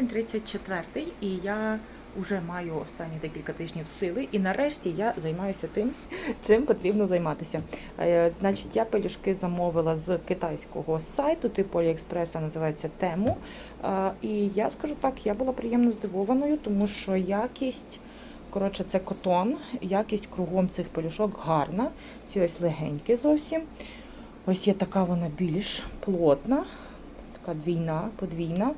Тиждень 34 і я вже маю останні декілька тижнів сили, і нарешті я займаюся тим, чим потрібно займатися. Е, Значить, я пелюшки замовила з китайського сайту, типу Аліекспреса, називається Тему. Е, І я скажу так, я була приємно здивованою, тому що якість. Коротше, це котон, якість кругом цих пелюшок гарна. Ці ось легенькі зовсім. Ось є така вона більш плотна, така двійна, подвійна.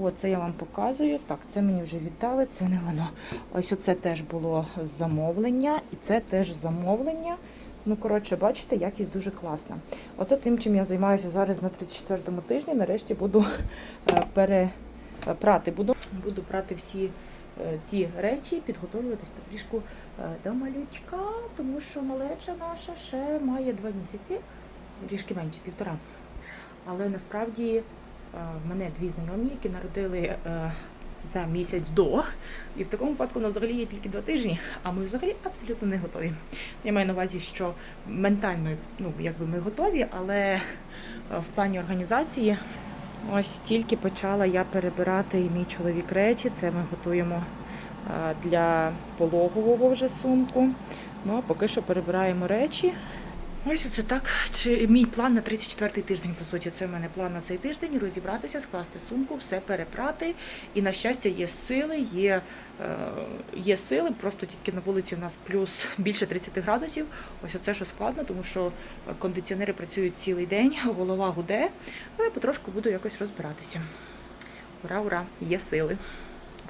О, це я вам показую. Так, це мені вже віддали, це не воно. Ось оце теж було замовлення, і це теж замовлення. Ну, коротше, бачите, якість дуже класна. Оце тим, чим я займаюся зараз на 34-му тижні. Нарешті буду е, перепрати. Буду, буду прати всі е, ті речі, підготовлюватись потрішку е, до малючка, тому що малеча наша ще має два місяці, трішки менше, півтора. Але насправді е, в мене дві знайомі, які народили е, за місяць до. І в такому випадку у нас взагалі є тільки два тижні, а ми взагалі абсолютно не готові. Я маю на увазі, що ментально ну, якби ми готові, але е, в плані організації ось тільки почала я перебирати і мій чоловік речі. Це ми готуємо е, для пологового вже сумку. Ну а поки що перебираємо речі. Ось це так. Чи мій план на 34-й тиждень, по суті, це в мене план на цей тиждень розібратися, скласти сумку, все перепрати. І на щастя, є сили, є, е, є сили. Просто тільки на вулиці в нас плюс більше 30 градусів. Ось оце що складно, тому що кондиціонери працюють цілий день, голова гуде, але потрошку буду якось розбиратися. Ура, ура! Є сили.